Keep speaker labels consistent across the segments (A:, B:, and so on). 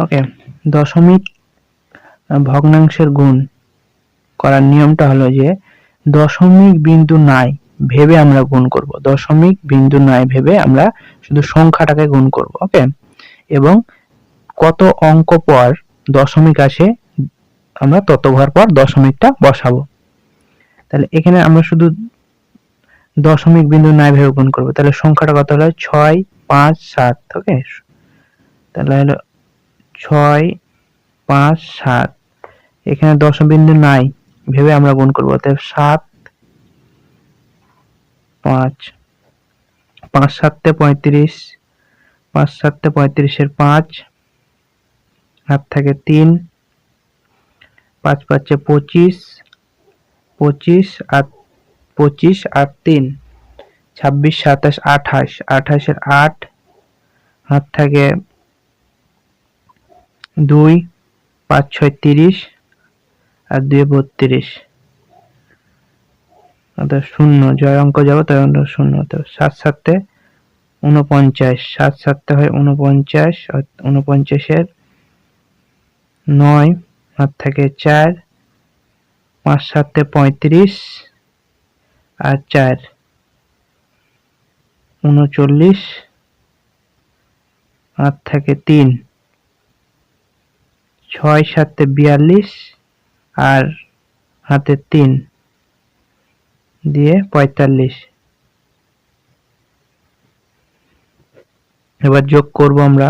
A: ওকে, দশমিক ভগ্নাংশের গুণ করার নিয়মটা হলো যে দশমিক বিন্দু নাই ভেবে আমরা গুণ করব। দশমিক বিন্দু নাই ভেবে আমরা শুধু সংখ্যাটাকে গুণ করব, ওকে? এবং কত অঙ্ক পর দশমিক আসে, আমরা তত ঘর পর দশমিকটা বসাবো। তাহলে এখানে আমরা শুধু দশমিক বিন্দু নাই ভেবে গুণ করব। তাহলে সংখ্যাটা কত হলো? ছয়, পাঁচ, সাত, ওকে? তাহলে হলো ছয়, পাঁচ, সাত। এখানে দশম বিন্দু নাই, ভেবে আমরা গুণ করব। অতএব সাত, পাঁচ। পাঁচ সাততে পঁয়ত্রিশ, পাঁচ সাততে পঁয়ত্রিশের পাঁচ হাত থাকে তিন, পাঁচ পাঁচে পঁচিশ পঁচিশ আর পঁচিশ আর তিন, ছাব্বিশ সাতাশ আঠাশ, আঠাশের আট হাত থাকে দুই, পাঁচ, ছয়, তিরিশ আর দুই, বত্রিশ। অর্থাৎ শূন্য, জয় অঙ্ক যাবে তাই অঙ্ক শূন্য। তো সাত সাতে উনপঞ্চাশ সাত সাতে হয় উনপঞ্চাশ আর উনপঞ্চাশের নয় হাত থাকে চার, পাঁচ সাতে পঁয়ত্রিশ আর চার উনচল্লিশ হাত থাকে তিন। ছয় সাতে বিয়াল্লিশ আর হাতে তিন দিয়ে পঁয়তাল্লিশ। এবার যোগ করব আমরা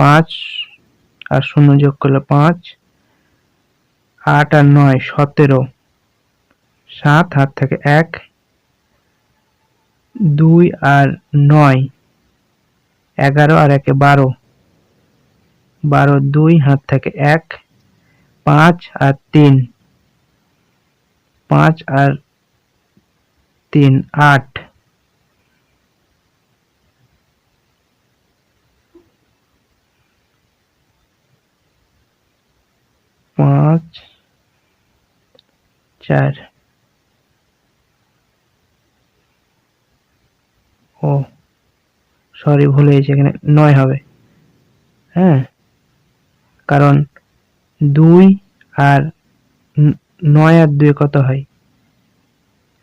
A: পাঁচ আর শূন্য যোগ করলে পাঁচ, আট আর নয় সতেরো। সাত হাত থেকে এক, দুই আর নয় এগারো আর একে বারো। বারো দুই, হাত থেকে এক, পাঁচ আর তিন। পাঁচ আর তিন, আট। পাঁচ, চার। ও সরি ভুলে গেছি এখানে। নয় হবে। হ্যাঁ? কারণ দুই আর নয় আর দুই কত হয়?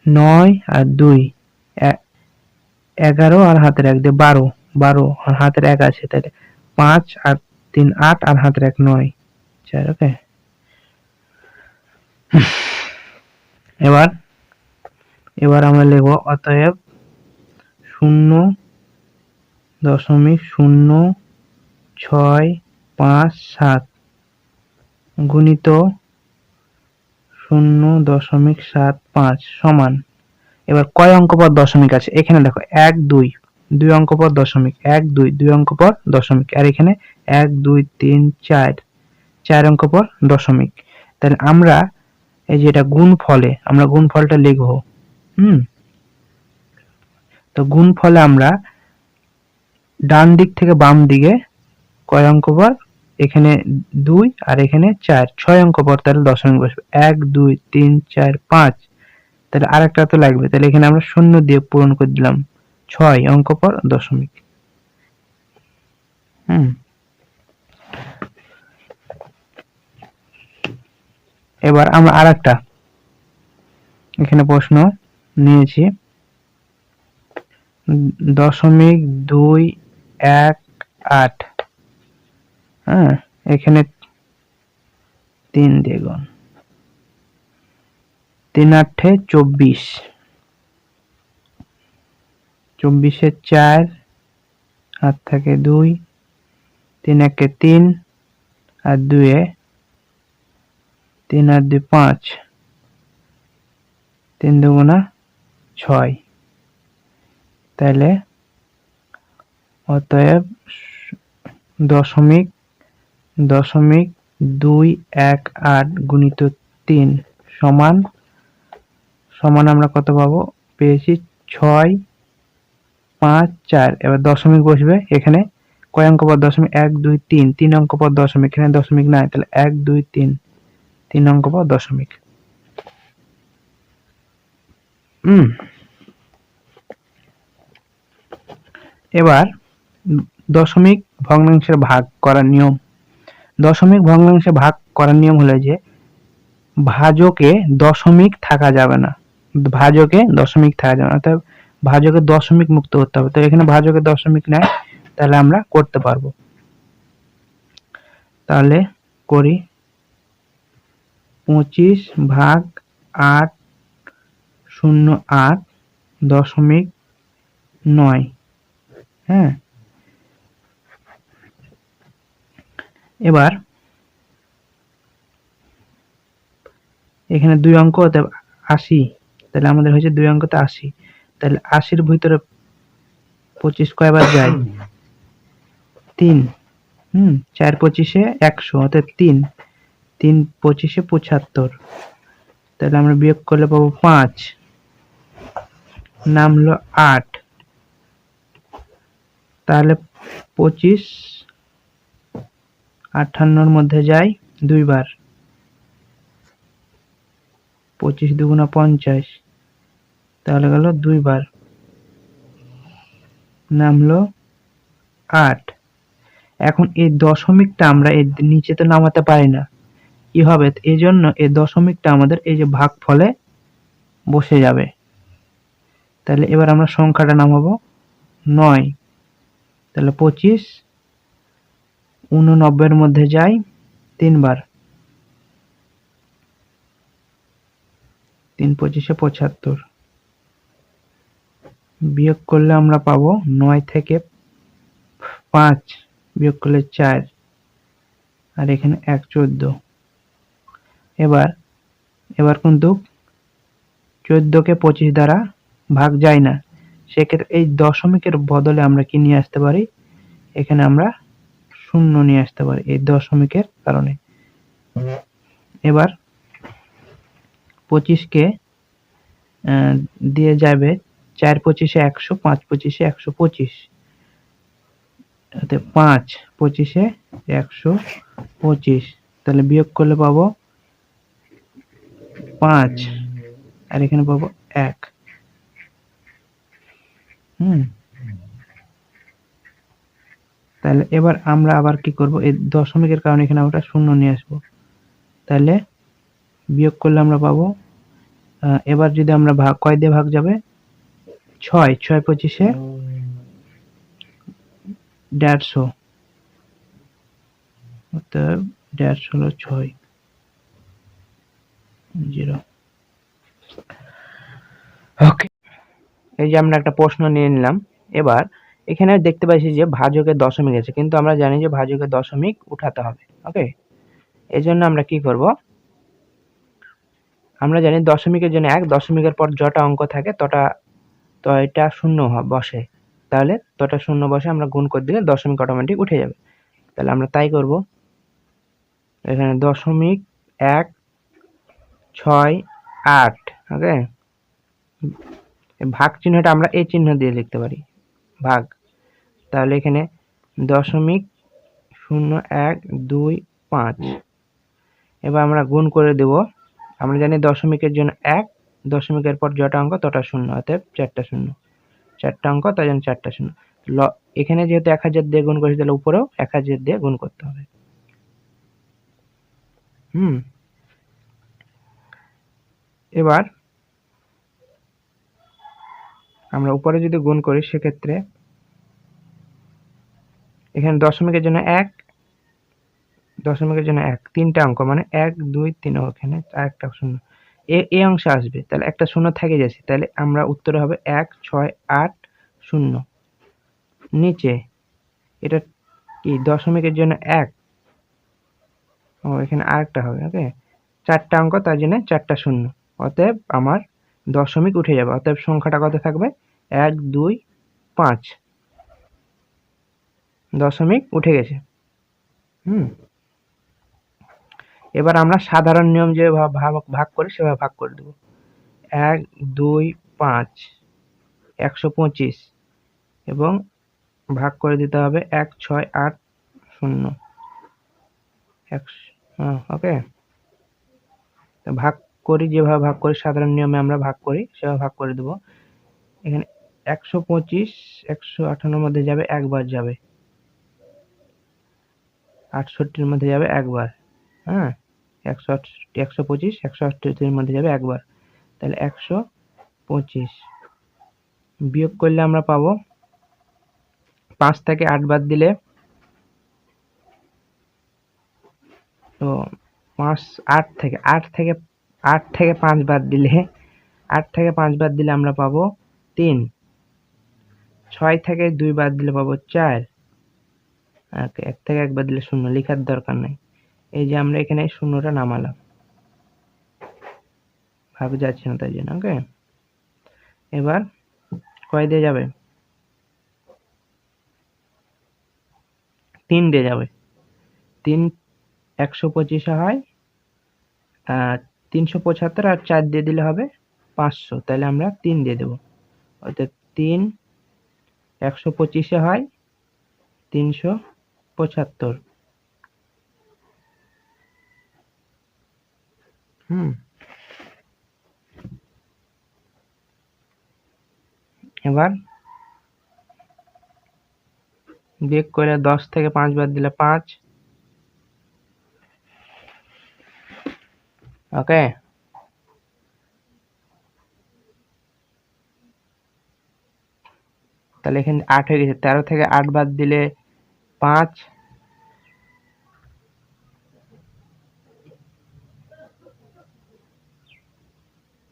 A: নয় আর দুই এগারো আর হাতের এক দিয়ে বারো বারো আর হাতের এক আছে তাহলে পাঁচ আর তিন আট আর হাতের এক নয়। চার, ওকে? এবার এবার আমরা লিখব অতএব শূন্য দশমিক শূন্য ছয় পাঁচ, সাত গুণিত শূন্য দশমিক সাত পাঁচ সমান। এবার কয় অঙ্ক পর দশমিক আছে? এখানে দেখো, এক, দুই দুই অঙ্ক পর দশমিক, এক, দুই দুই অঙ্ক পর দশমিক। আর এখানে এক, দুই, তিন, চার চার অঙ্ক পর দশমিক। তাহলে আমরা এই যেটা গুণ ফলে, আমরা গুণ ফলটা লিখব, হুম? তো গুণ ফলে আমরা ডান দিক থেকে বাম দিকে কয় অঙ্ক পর এখানে দুই আর এখানে চার। ছয় অঙ্ক পর তাহলে দশমিক বসবে। এক, দুই, তিন, চার, পাঁচ। তাহলে আর একটা তো লাগবে। তাহলে এখানে আমরা শূন্য দিয়ে পূরণ করে দিলাম। ছয় অঙ্ক পর দশমিক। হুম। এবার আমরা আর একটা এখানে প্রশ্ন নিয়েছি। দশমিক দুই, এক, আট। হ্যাঁ এখানে তিন দ্বিগুণ। তিন আটে চব্বিশ। চব্বিশের চার হাত থাকে দুই, তিন একে তিন, আর দুয়ে তিন আর দুই পাঁচ। তিন দুগুণা ছয়। তাহলে অতএব দশমিক দশমিক দুই এক আট গুণিত তিন সমান সমান আমরা কত পাবো? পেয়েছি ছয় পাঁচ চার। এবার দশমিক বসবে এখানে। কয় অঙ্ক পর দশমিক? এক, দুই, তিন। তিন অঙ্ক পর দশমিক। এখানে দশমিক নাই, তাহলে এক, দুই, তিন। তিন অঙ্ক পর দশমিক। এবার দশমিক ভগ্নাংশের ভাগ করার নিয়ম দশমিক ভগ্নাংশে ভাগ করার নিয়ম হলো যে ভাজকে দশমিক থাকা যাবে না। ভাজকে দশমিক থাকা যাবে না, অর্থাৎ ভাজকে দশমিক মুক্ত করতে হবে। তো এখানে ভাজকে দশমিক নাই তাহলে আমরা করতে পারব। তাহলে করি পঁচিশ ভাগ আট শূন্য আট দশমিক নয়। হ্যাঁ? এবার এখানে দুই অঙ্ক আশি। তাহলে আমাদের হয়েছে দুই অঙ্কতে আশি। তাহলে আশির ভিতরে পঁচিশ কয়বার যায়? তিন। হুম, চার পঁচিশে একশো অর্থাৎ তিন। তিন পঁচিশে পঁচাত্তর। তাহলে আমরা বিয়োগ করলে পাবো পাঁচ। নাম হলো আট। তাহলে পঁচিশ আটান্নর মধ্যে যায় দুইবার। পঁচিশ দুগুণা পঞ্চাশ। তাহলে গেল দুইবার। নামলো আট। এখন এই দশমিকটা আমরা এর নিচে তো নামাতে পারি না। কি হবে? এই জন্য এই দশমিকটা আমাদের এই যে ভাগ ফলে বসে যাবে। তাহলে এবার আমরা সংখ্যাটা নামাবো নয়। তাহলে পঁচিশ উননব্বইয়ের মধ্যে যাই, তিনবার। তিন পঁচিশে পঁচাত্তর। বিয়োগ করলে আমরা পাবো নয় থেকে পাঁচ, বিয়োগ করলে চার, আর এখানে এক চোদ্দ। এবার এবার কিন্তু চোদ্দকে পঁচিশ দ্বারা ভাগ যায় না। সেক্ষেত্রে এই দশমিকের বদলে আমরা কি নিয়ে আসতে পারি? এখানে আমরা শূন্য নিয়ে আসতে পারি এই দশমিকের কারণে। এবার পঁচিশকে দিয়ে যাবে চার পঁচিশে একশো, পাঁচ পঁচিশে একশো পঁচিশ। পাঁচ পঁচিশে একশো পঁচিশ। তাহলে বিয়োগ করলে পাবো পাঁচ। আর এখানে পাবো এক। হুম। তাহলে এবার আমরা আবার কি করব? এই দশমিকের কারণে এখানে আমরা শূন্য নিয়ে আসব। তাহলে বিয়োগ করলে আমরা পাবো এবার যদি আমরা ভাগ, কয় দিয়ে ভাগ যাবে? ছয় ছয় পঁচিশে দেড়শো। অর্থাৎ দেড়শো হলো ছয়, জিরো। ওকে, এই যে আমরা একটা প্রশ্ন নিয়ে নিলাম। এবার এখানে দেখতে পাচ্ছি যে ভাজকের দশমিক আছে, কিন্তু আমরা জানি যে ভাজকের দশমিক উঠাতে হবে ওকে এই জন্য আমরা কি করব? আমরা জানি দশমিকের জন্য এক, দশমিকের পর যটা অঙ্ক থাকে তটা তো এটা শূন্য বসে। তাহলে তটা শূন্য বসে আমরা গুণ করে দিলে দশমিক অটোমেটিক উঠে যাবে। তাহলে আমরা তাই করব। এখানে দশমিক এক, ছয়, আট ওকে ভাগ চিহ্নটা আমরা এই চিহ্ন দিয়ে লিখতে পারি। ভাগ। তাহলে এখানে দশমিক শূন্য এক দুই পাঁচ। এবার আমরা গুণ করে দেব। আমরা জানি দশমিকের জন্য এক দশমিকের পর যটা অঙ্ক তটা শূন্য অতএব চারটা শূন্য। চারটা অঙ্ক তাই জন্য চারটা শূন্য। ল এখানে যেহেতু এক হাজার দিয়ে গুণ করেছি তাহলে উপরেও এক হাজার দিয়ে গুণ করতে হবে। হুম। এবার আমরা উপরে যদি গুণ করি সেক্ষেত্রে এখানে দশমিকের জন্য এক, দশমিকের জন্য এক, তিনটা অঙ্ক মানে এক, দুই, তিন ওখানে একটা শূন্য। এ এ অংশে আসবে, তাহলে একটা শূন্য থেকে যাচ্ছে, তাহলে আমরা উত্তরে হবে এক, ছয়, আট, শূন্য। নিচে, এটা কি, দশমিকের জন্য এক? ও, এখানে আরেকটা হবে, ওকে? চারটা অঙ্ক, তার জন্য চারটা শূন্য। অতএব আমার দশমিক উঠে যাবে, অতএব সংখ্যাটা কত থাকবে? এক, দুই, পাঁচ। দশমিক উঠে গেছে। হুম। এবার আমরা সাধারণ নিয়ম যে ভাগ করি সেভাবে ভাগ করে দেব। এক দুই পাঁচ একশো পঁচিশ এবং ভাগ করে দিতে হবে এক ছয় আট শূন্য। একশো ওকে? ভাগ করি যেভাবে ভাগ করি সাধারণ নিয়মে আমরা ভাগ করি সেভাবে ভাগ করে দেব। এখানে একশো পঁচিশ একশো আঠান্নর মধ্যে যাবে একবার যাবে। আটষট্টির মধ্যে যাবে একবার হ্যাঁ? একশো আটষট্টি একশো পঁচিশ, একশো আটষট্টির মধ্যে যাবে একবার। তাহলে একশো পঁচিশ। বিয়োগ করলে আমরা পাবো পাঁচ থেকে আট বাদ দিলে তো পাঁচ, আট থেকে আট থেকে আট থেকে পাঁচ বাদ দিলে, আট থেকে পাঁচ বাদ দিলে আমরা পাবো তিন। ছয় থেকে দুই বাদ দিলে পাবো চার। এক থেকে এক বাদ দিলে শূন্য লেখার দরকার নেই। এই যে আমরা এখানে শূন্যটা নামালাম। ভাবে যাচ্ছে না তাই জন্য ওকে এবার কয় দিয়ে যাবে? তিন দিয়ে যাবে। তিন একশো পঁচিশে হয় তিনশো পঁচাত্তর আর চার দিয়ে দিলে হবে পাঁচশো। তাহলে আমরা তিন দিয়ে দেবো। অর্থাৎ তিন একশো পঁচিশে হয়, তিনশো পঁচাত্তর। হুম। এবার বিয়োগ করে দশ থেকে পাঁচ বাদ দিলে পাঁচ। ওকে। তাহলে এখানে আট হয়ে গেছে। তেরো থেকে আট বাদ দিলে পাঁচ।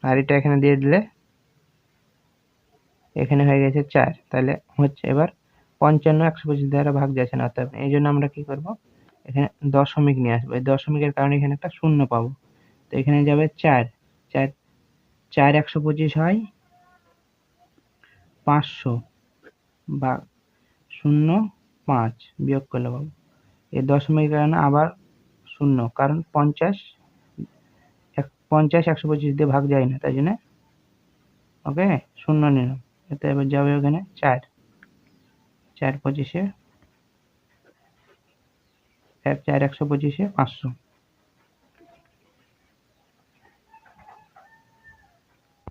A: আর এটা এখানে দিয়ে দিলে এখানে হয়ে গেছে চার। তাহলে হচ্ছে এবার পঞ্চান্ন, একশো পঁচিশ দ্বারা ভাগ যাচ্ছে না, অর্থাৎ এই জন্য আমরা কি করব? এখানে দশমিক নিয়ে আসব। এই দশমিকের কারণে এখানে একটা শূন্য পাবো। তো এখানে যাবে চার। চার চার একশো পঁচিশ হয় পাঁচশো বা শূন্য পাঁচ বিয়োগ করলে পাবো। এই দশমিক কারণে আবার শূন্য, কারণ পঞ্চাশ, এক, পঞ্চাশ একশো পঁচিশ দিয়ে ভাগ যায় না, তাই জন্য, ওকে, শূন্য নিলাম। এতে এবার যাবে ওখানে চার। চার পঁচিশে, এক, চার একশো পঁচিশে পাঁচশো।